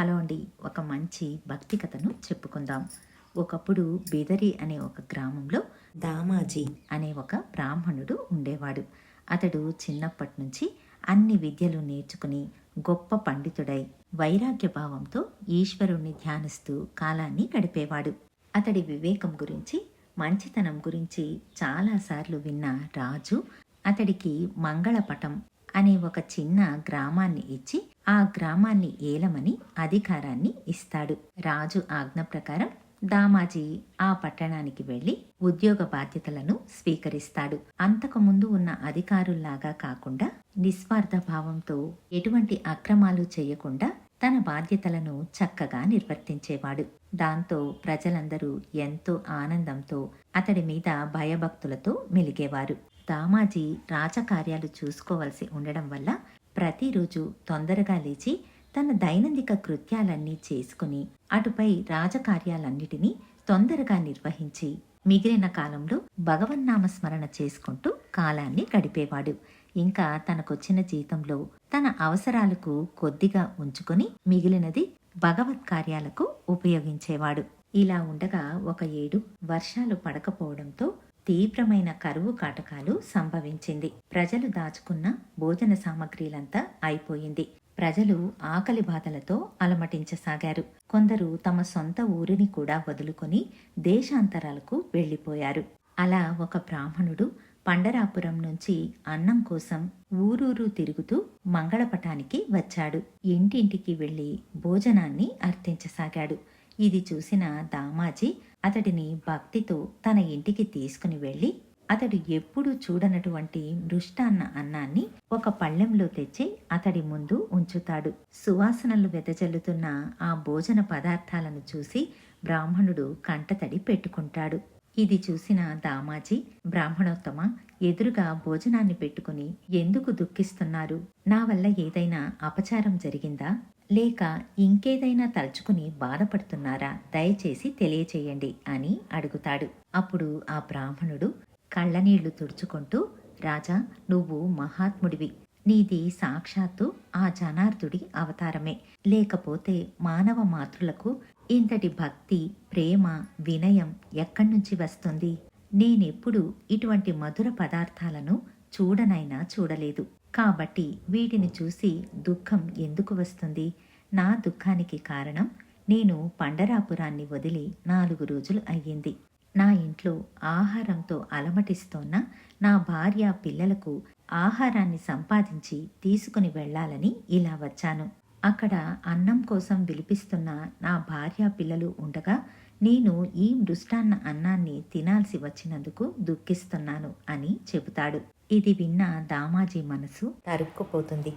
Hello అండి ఒక మంచి భక్తి కథను చెప్పుకుందాం. ఒకప్పుడు బెదరి అనే ఒక గ్రామంలో దామాజీ అనే ఒక బ్రాహ్మణుడు ఉండేవాడు. అతడు చిన్నప్పటి నుంచి అన్ని విద్యలు నేర్చుకుని గొప్ప పండితుడై వైరాగ్య భావంతో ఈశ్వరుణ్ణి ధ్యానిస్తూ కాలాన్ని గడిపేవాడు. అతడి వివేకం గురించి మంచితనం గురించి చాలాసార్లు విన్న రాజు అతడికి మంగళపటం అనే ఒక చిన్న గ్రామాన్ని ఇచ్చి ఆ గ్రామాన్ని ఏలమని అధికారాన్ని ఇస్తాడు. రాజు ఆజ్ఞ ప్రకారం దామాజీ ఆ పట్టణానికి వెళ్ళి ఉద్యోగ బాధ్యతలను స్వీకరిస్తాడు. అంతకు ముందు ఉన్న అధికారుల్లాగా కాకుండా నిస్వార్థ భావంతో ఎటువంటి అక్రమాలు చేయకుండా తన బాధ్యతలను చక్కగా నిర్వర్తించేవాడు. దాంతో ప్రజలందరూ ఎంతో ఆనందంతో అతడి మీద భయభక్తులతో మెలిగేవారు. దామాజీ రాజకార్యాలు చూసుకోవలసి ఉండడం వల్ల ప్రతిరోజు తొందరగా లేచి తన దైనందిక కృత్యాలన్నీ చేసుకుని అటుపై రాజకార్యాలన్నిటినీ తొందరగా నిర్వహించి మిగిలిన కాలంలో భగవన్నామ స్మరణ చేసుకుంటూ కాలాన్ని గడిపేవాడు. ఇంకా తనకొచ్చిన జీతంలో తన అవసరాలకు కొద్దిగా ఉంచుకొని మిగిలినది భగవత్ కార్యాలకు ఉపయోగించేవాడు. ఇలా ఉండగా ఒక ఏడు వర్షాలు పడకపోవడంతో తీవ్రమైన కరువు కాటకాలు సంభవించింది. ప్రజలు దాచుకున్న భోజన సామగ్రిలంతా అయిపోయింది. ప్రజలు ఆకలి బాధలతో అలమటించసాగారు. కొందరు తమ సొంత ఊరిని కూడా వదులుకొని దేశాంతరాలకు వెళ్ళిపోయారు అలా ఒక బ్రాహ్మణుడు పండరాపురం నుంచి అన్నం కోసం ఊరూరు తిరుగుతూ మంగళపటానికి వచ్చాడు. ఇంటింటికి వెళ్ళి భోజనాన్ని అర్థించసాగాడు ఇది చూసిన దామాజీ అతడిని భక్తితో తన ఇంటికి తీసుకుని వెళ్ళి అతడు ఎప్పుడూ చూడనటువంటి మృష్టాన్న అన్నాన్ని ఒక పళ్ళెంలో తెచ్చి అతడి ముందు ఉంచుతాడు. సువాసనలు వెదజల్లుతున్న ఆ భోజన పదార్థాలను చూసి బ్రాహ్మణుడు కంటతడి పెట్టుకుంటాడు. ఇది చూసిన దామాజీ బ్రాహ్మణోత్తమ ఎదురుగా భోజనాన్ని పెట్టుకుని ఎందుకు దుఃఖిస్తున్నారు? నా వల్ల ఏదైనా అపచారం జరిగిందా? లేక ఇంకేదైనా తలుచుకుని బాధపడుతున్నారా దయచేసి తెలియచేయండి అని అడుగుతాడు. అప్పుడు ఆ బ్రాహ్మణుడు కళ్ళనీళ్ళు తుడుచుకుంటూ రాజా నువ్వు మహాత్ముడివి. నీది సాక్షాత్తు ఆ జనార్దుడి అవతారమే. లేకపోతే మానవ మాతృలకు ఇంతటి భక్తి ప్రేమ వినయం ఎక్కడి నుంచి వస్తుంది? నేనెప్పుడు ఇటువంటి మధుర పదార్థాలను చూడనైనా చూడలేదు. కాబట్టి వీటిని చూసి దుఃఖం ఎందుకు వస్తుంది? నా దుఃఖానికి కారణం నేను పండరాపురాన్ని వదిలి నాలుగు రోజులు అయ్యింది. నా ఇంట్లో ఆహారంతో అలమటిస్తోన్న నా భార్య పిల్లలకు ఆహారాన్ని సంపాదించి తీసుకుని వెళ్ళాలని ఇలా వచ్చాను. అక్కడ అన్నం కోసం విలిపిస్తున్న నా భార్య పిల్లలు ఉండగా నేను ఈ మృష్టాన్న అన్నాన్ని తినాల్సి వచ్చినందుకు దుఃఖిస్తున్నాను అని చెబుతాడు. ఇది విన్న దామాజీ మనసు తరుక్కుపోతుంది.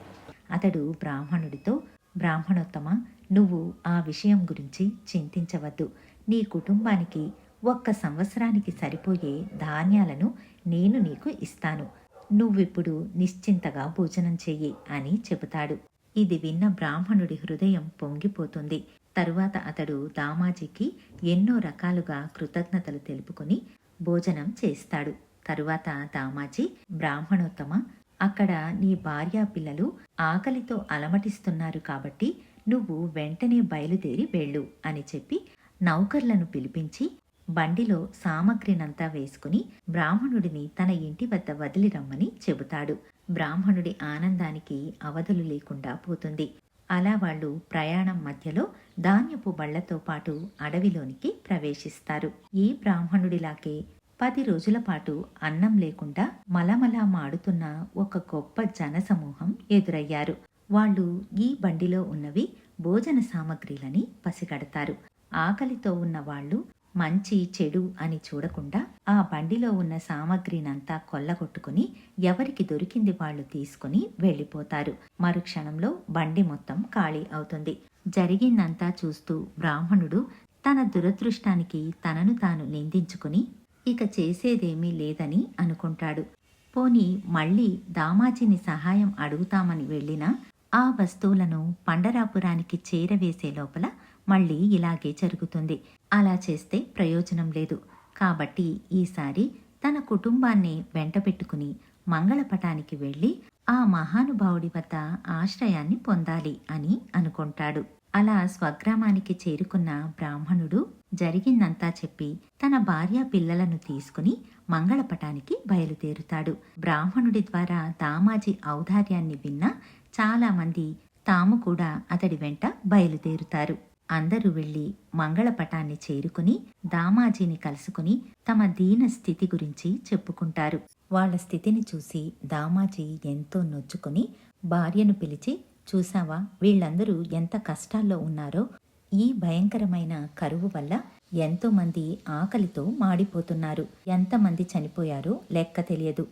అతడు బ్రాహ్మణుడితో బ్రాహ్మణోత్తమ నువ్వు ఆ విషయం గురించి చింతించవద్దు. నీ కుటుంబానికి ఒక్క సంవత్సరానికి సరిపోయే ధాన్యాలను నేను నీకు ఇస్తాను. నువ్విప్పుడు నిశ్చింతగా భోజనం చెయ్యి అని చెబుతాడు. ఇది విన్న బ్రాహ్మణుడి హృదయం పొంగిపోతుంది. తరువాత అతడు దామాజీకి ఎన్నో రకాలుగా కృతజ్ఞతలు తెలుపుకుని భోజనం చేస్తాడు. తరువాత దామాజీ బ్రాహ్మణోత్తమ అక్కడ నీ భార్యా పిల్లలు ఆకలితో అలమటిస్తున్నారు కాబట్టి నువ్వు వెంటనే బయలుదేరి వెళ్ళు అని చెప్పి నౌకర్లను పిలిపించి బండిలో సామగ్రినంతా వేసుకుని బ్రాహ్మణుడిని తన ఇంటి వద్ద వదిలి రమ్మని చెబుతాడు. బ్రాహ్మణుడి ఆనందానికి అవధులు లేకుండా పోతుంది. అలా వాళ్ళు ప్రయాణం మధ్యలో ధాన్యపు బళ్ళతో పాటు అడవిలోనికి ప్రవేశిస్తారు. ఈ బ్రాహ్మణుడిలాగే పది రోజుల పాటు అన్నం లేకుండా మలమలా మాడుతున్న ఒక గొప్ప జనసమూహం ఎదురయ్యారు. వాళ్ళు ఈ బండిలో ఉన్నవి భోజన సామగ్రిలని పసిగడతారు. ఆకలితో ఉన్న వాళ్ళు మంచి చెడు అని చూడకుండా ఆ బండిలో ఉన్న సామగ్రినంతా కొల్లగొట్టుకుని ఎవరికి దొరికింది వాళ్ళు తీసుకుని వెళ్ళిపోతారు. మరుక్షణంలో బండి మొత్తం ఖాళీ అవుతుంది. జరిగిందంతా చూస్తూ బ్రాహ్మణుడు తన దురదృష్టానికి తనను తాను నిందించుకుని ఇక చేసేదేమీ లేదని అనుకుంటాడు. పోని మళ్ళీ దామాజీని సహాయం అడుగుతామని వెళ్ళినా ఆ వస్తువులను పండరాపురానికి చేరవేసే లోపల మళ్ళీ ఇలాగే జరుగుతుంది. అలా చేస్తే ప్రయోజనం లేదు. కాబట్టి ఈసారి తన కుటుంబాన్ని వెంటబెట్టుకుని మంగళపటానికి వెళ్ళి ఆ మహానుభావుడి వద్ద ఆశ్రయాన్ని పొందాలి అని అనుకుంటాడు. అలా స్వగ్రామానికి చేరుకున్న బ్రాహ్మణుడు జరిగిందంతా చెప్పి తన భార్య పిల్లలను తీసుకుని మంగళపటానికి బయలుదేరుతాడు. బ్రాహ్మణుడి ద్వారా దామాజీ ఔదార్యాన్ని విన్న చాలామంది తాము కూడా అతడి వెంట బయలుదేరుతారు. అందరూ వెళ్ళి మంగళపటాన్ని చేరుకుని దామాజీని కలుసుకుని తమ దీన స్థితి గురించి చెప్పుకుంటారు. వాళ్ళ స్థితిని చూసి దామాజీ ఎంతో నొచ్చుకుని భార్యను పిలిచి చూసావా వీళ్ళందరూ ఎంత కష్టాల్లో ఉన్నారో ఈ భయంకరమైన కరువు వల్ల ఎంతోమంది ఆకలితో మాడిపోతున్నారు. ఎంతమంది చనిపోయారో లెక్క తెలియదు.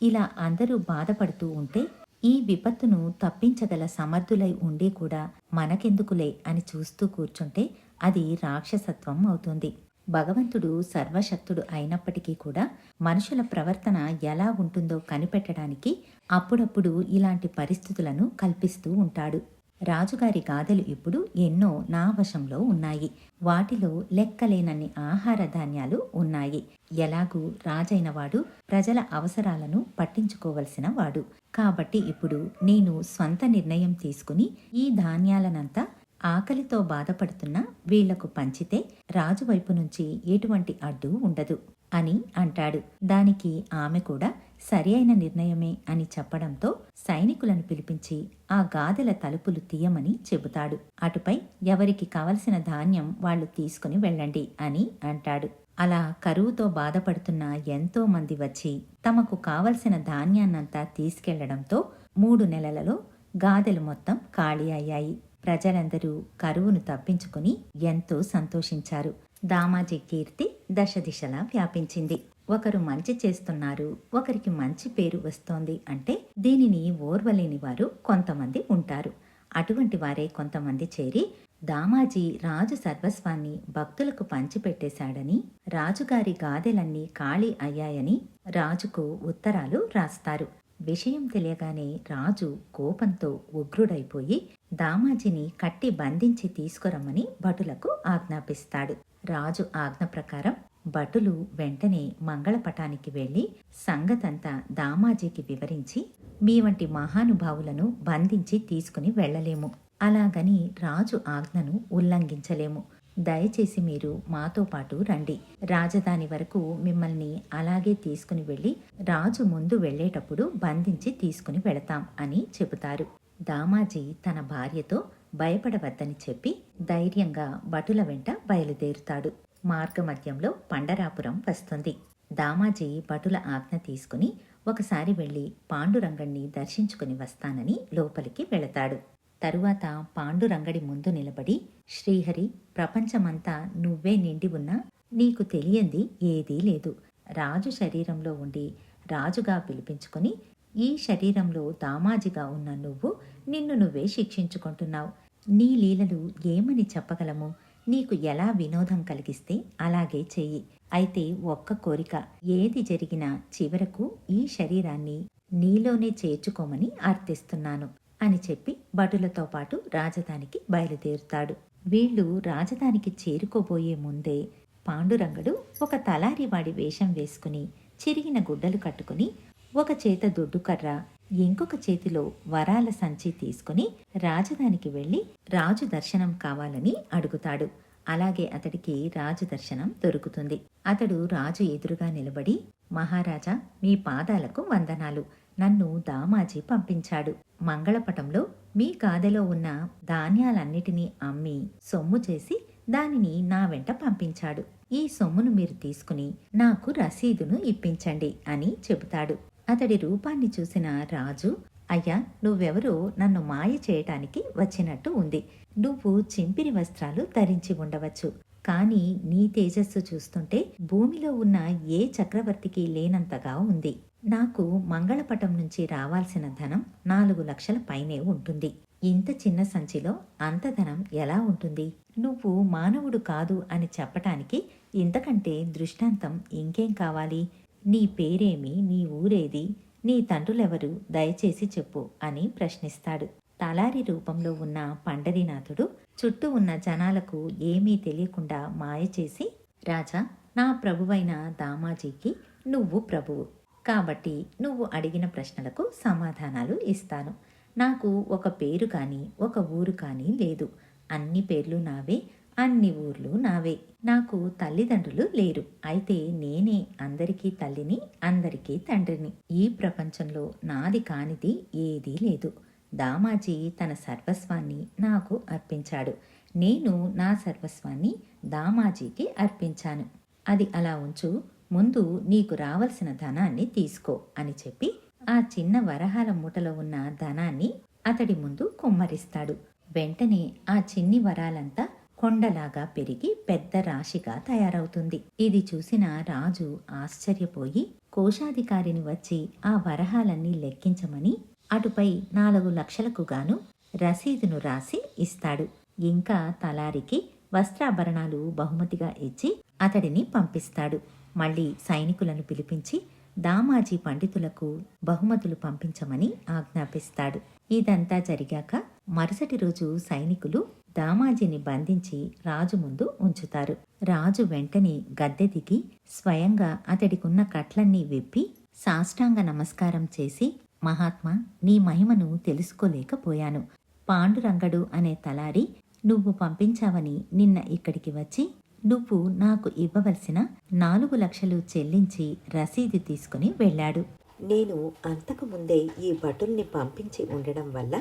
ఇలా అందరూ బాధపడుతూ ఉంటే ఈ విపత్తును తప్పించగల సమర్థులై ఉండి కూడా మనకెందుకులే అని చూస్తూ కూర్చుంటే అది రాక్షసత్వం అవుతుంది. భగవంతుడు సర్వశక్తుడు అయినప్పటికీ కూడా మనుషుల ప్రవర్తన ఎలా ఉంటుందో కనిపెట్టడానికి అప్పుడప్పుడు ఇలాంటి పరిస్థితులను కల్పిస్తూ ఉంటాడు. రాజుగారి గాథలు ఇప్పుడు ఎన్నో నా వశంలో ఉన్నాయి. వాటిలో లెక్కలేనన్ని ఆహార ధాన్యాలు ఉన్నాయి. ఎలాగూ రాజైన వాడు ప్రజల అవసరాలను పట్టించుకోవలసిన వాడు. కాబట్టి ఇప్పుడు నేను స్వంత నిర్ణయం తీసుకుని ఈ ధాన్యాలనంతా ఆకలితో బాధపడుతున్న వీళ్ళకు పంచితే రాజు వైపు నుంచి ఎటువంటి అడ్డు ఉండదు అని అంటాడు. దానికి ఆమె కూడా సరి అయిన నిర్ణయమే అని చెప్పడంతో సైనికులను పిలిపించి ఆ గాదెల తలుపులు తీయమని చెబుతాడు. అటుపై ఎవరికి కావలసిన ధాన్యం వాళ్ళు తీసుకుని వెళ్ళండి అని అంటాడు. అలా కరువుతో బాధపడుతున్న ఎంతో మంది వచ్చి తమకు కావలసిన ధాన్యాన్నంతా తీసుకెళ్ళడంతో మూడు నెలలలో గాదెలు మొత్తం ఖాళీ అయ్యాయి. ప్రజలందరూ కరువును తప్పించుకుని ఎంతో సంతోషించారు. దామాజీ కీర్తి దశ దిశలా వ్యాపించింది. ఒకరు మంచి చేస్తున్నారు ఒకరికి మంచి పేరు వస్తోంది అంటే దీనిని ఓర్వలేని వారు కొంతమంది ఉంటారు. అటువంటి వారే కొంతమంది చేరి దామాజీ రాజు సర్వస్వాన్ని భక్తులకు పంచిపెట్టేశాడని రాజుగారి గాదెలన్నీ ఖాళీ అయ్యాయని రాజుకు ఉత్తరాలు రాస్తారు. విషయం తెలియగానే రాజు కోపంతో ఉగ్రుడైపోయి దామాజిని కట్టి బంధించి తీసుకురమ్మని భటులకు ఆజ్ఞాపిస్తాడు. రాజు ఆజ్ఞ ప్రకారం భటులు వెంటనే మంగళపటానికి వెళ్ళి సంగతంతా దామాజీకి వివరించి మీ వంటి మహానుభావులను బంధించి తీసుకుని వెళ్ళలేము అలాగని రాజు ఆజ్ఞను ఉల్లంఘించలేము. దయచేసి మీరు మాతో పాటు రండి. రాజధాని వరకు మిమ్మల్ని అలాగే తీసుకుని వెళ్ళి రాజు ముందు వెళ్ళేటప్పుడు బంధించి తీసుకుని వెళతాం అని చెబుతారు. దామాజీ తన భార్యతో భయపడవద్దని చెప్పి ధైర్యంగా భటుల వెంట బయలుదేరుతాడు. మార్గమధ్యంలో పండరాపురం వస్తుంది. దామాజీ భటుల ఆజ్ఞ తీసుకుని ఒకసారి వెళ్ళి పాండురంగణ్ణి దర్శించుకుని వస్తానని లోపలికి వెళతాడు. తరువాత పాండురంగడి ముందు నిలబడి శ్రీహరి ప్రపంచమంతా నువ్వే నిండి ఉన్నా నీకు తెలియంది ఏదీ లేదు. రాజు శరీరంలో ఉండి రాజుగా పిలిపించుకొని ఈ శరీరంలో దామాజిగా ఉన్న నువ్వు నిన్ను నువ్వే శిక్షించుకుంటున్నావు. నీ లీలలు ఏమని చెప్పగలము? నీకు ఎలా వినోదం కలిగిస్తే అలాగే చెయ్యి అయితే ఒక్క కోరిక ఏది జరిగినా చివరకు ఈ శరీరాన్ని నీలోనే చేర్చుకోమని అర్థిస్తున్నాను. అని చెప్పి భటులతో పాటు రాజధానికి బయలుదేరుతాడు. వీళ్ళు రాజధానికి చేరుకోబోయే ముందే పాండురంగడు ఒక తలారివాడి వేషం వేసుకుని చిరిగిన గుడ్డలు కట్టుకుని ఒక చేత దొడ్డుకర్ర ఇంకొక చేతిలో వరాల సంచి తీసుకుని రాజధానికి వెళ్ళి రాజు దర్శనం కావాలని అడుగుతాడు. అలాగే అతడికి రాజు దర్శనం దొరుకుతుంది. అతడు రాజు ఎదురుగా నిలబడి మహారాజా మీ పాదాలకు వందనాలు. నన్ను దామాజీ పంపించాడు. మంగళపటంలో మీ కాదలో ఉన్న ధాన్యాలన్నిటినీ అమ్మి సొమ్ము చేసి దానిని నా వెంట పంపించాడు. ఈ సొమ్మును మీరు తీసుకుని నాకు రసీదును ఇప్పించండి అని చెబుతాడు. అతడి రూపాన్ని చూసిన రాజు అయ్యా నువ్వెవరో నన్ను మాయ చేయటానికి వచ్చినట్టు ఉంది. నువ్వు చింపిరి వస్త్రాలు ధరించి ఉండవచ్చు. కానీ నీ తేజస్సు చూస్తుంటే భూమిలో ఉన్న ఏ చక్రవర్తికి లేనంతగా ఉంది. నాకు మంగళపటం నుంచి రావాల్సిన ధనం నాలుగు లక్షల పైనే ఉంటుంది. ఇంత చిన్న సంచిలో అంత ధనం ఎలా ఉంటుంది? నువ్వు మానవుడు కాదు అని చెప్పటానికి ఇంతకంటే దృష్టాంతం ఇంకేం కావాలి? నీ పేరేమి? నీ ఊరేది? నీ తండ్రులెవరు? దయచేసి చెప్పు అని ప్రశ్నిస్తాడు. తలారి రూపంలో ఉన్న పండరీనాథుడు చుట్టూ ఉన్న జనాలకు ఏమీ తెలియకుండా మాయ చేసి రాజా నా ప్రభువైన దామాజీకి నువ్వు ప్రభువు. కాబట్టి నువ్వు అడిగిన ప్రశ్నలకు సమాధానాలు ఇస్తాను. నాకు ఒక పేరు కానీ ఒక ఊరు కానీ లేదు. అన్ని పేర్లు నావే అన్ని ఊర్లు నావే. నాకు తల్లిదండ్రులు లేరు. అయితే నేనే అందరికీ తల్లిని అందరికీ తండ్రిని. ఈ ప్రపంచంలో నాది కానిది ఏదీ లేదు. దామాజీ తన సర్వస్వాన్ని నాకు అర్పించాడు. నేను నా సర్వస్వాన్ని దామాజీకి అర్పించాను. అది అలా ఉంచు. ముందు నీకు రావలసిన ధనాన్ని తీసుకో అని చెప్పి ఆ చిన్న వరహాల మూటలో ఉన్న ధనాన్ని అతడి ముందు కుమ్మరిస్తాడు. వెంటనే ఆ చిన్ని వరాలంతా కొండలాగా పెరిగి పెద్ద రాశిగా తయారవుతుంది. ఇది చూసిన రాజు ఆశ్చర్యపోయి కోశాధికారిని వచ్చి ఆ వరహాలన్నీ లెక్కించమని అటుపై నాలుగు లక్షలకు గాను రసీదును రాసి ఇస్తాడు. ఇంకా తలారికి వస్త్రాభరణాలు బహుమతిగా ఇచ్చి అతడిని పంపిస్తాడు. మళ్ళీ సైనికులను పిలిపించి దామాజీ పండితులకు బహుమతులు పంపించమని ఆజ్ఞాపిస్తాడు. ఇదంతా జరిగాక మరుసటి రోజు సైనికులు దామాజీని బంధించి రాజు ముందు ఉంచుతారు. రాజు వెంటనే గద్దె దిగి స్వయంగా అతడికున్న కట్లన్నీ విప్పి సాష్టాంగ నమస్కారం చేసి మహాత్మా నీ మహిమను తెలుసుకోలేకపోయాను. పాండురంగడు అనే తలారి నువ్వు పంపించావని నిన్న ఇక్కడికి వచ్చి నువ్వు నాకు ఇవ్వవలసిన నాలుగు లక్షలు చెల్లించి రసీదు తీసుకుని వెళ్ళాడు. నేను అంతకు ముందే ఈ భటుల్ని పంపించి ఉండడం వల్ల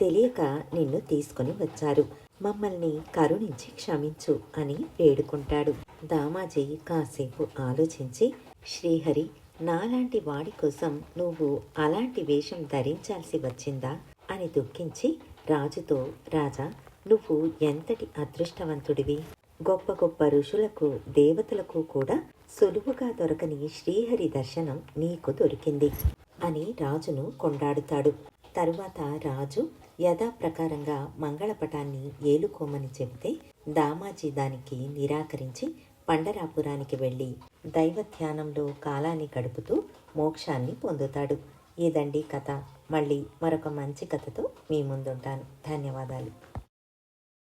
తెలియక నిన్ను తీసుకుని వచ్చారు. మమ్మల్ని కరుణించి క్షమించు అని వేడుకుంటాడు. దామాజీ కాసేపు ఆలోచించి శ్రీహరి నాలాంటి వాడి కోసం నువ్వు అలాంటి వేషం ధరించాల్సి వచ్చిందా? అని దుఃఖించి రాజుతో రాజా నువ్వు ఎంతటి అదృష్టవంతుడివి? గొప్ప గొప్ప ఋషులకు దేవతలకు కూడా సులువుగా దొరకని శ్రీహరి దర్శనం నీకు దొరికింది అని రాజును కొండాడుతాడు. తరువాత రాజు యథాప్రకారంగా మంగళపటాన్ని ఏలుకోమని చెబితే దామాజీ దానికి నిరాకరించి పండరాపురానికి వెళ్ళి దైవ ధ్యానంలో కాలాన్ని గడుపుతూ మోక్షాన్ని పొందుతాడు. ఇదండి కథ. మళ్ళీ మరొక మంచి కథతో మీ ముందుంటాను. ధన్యవాదాలు.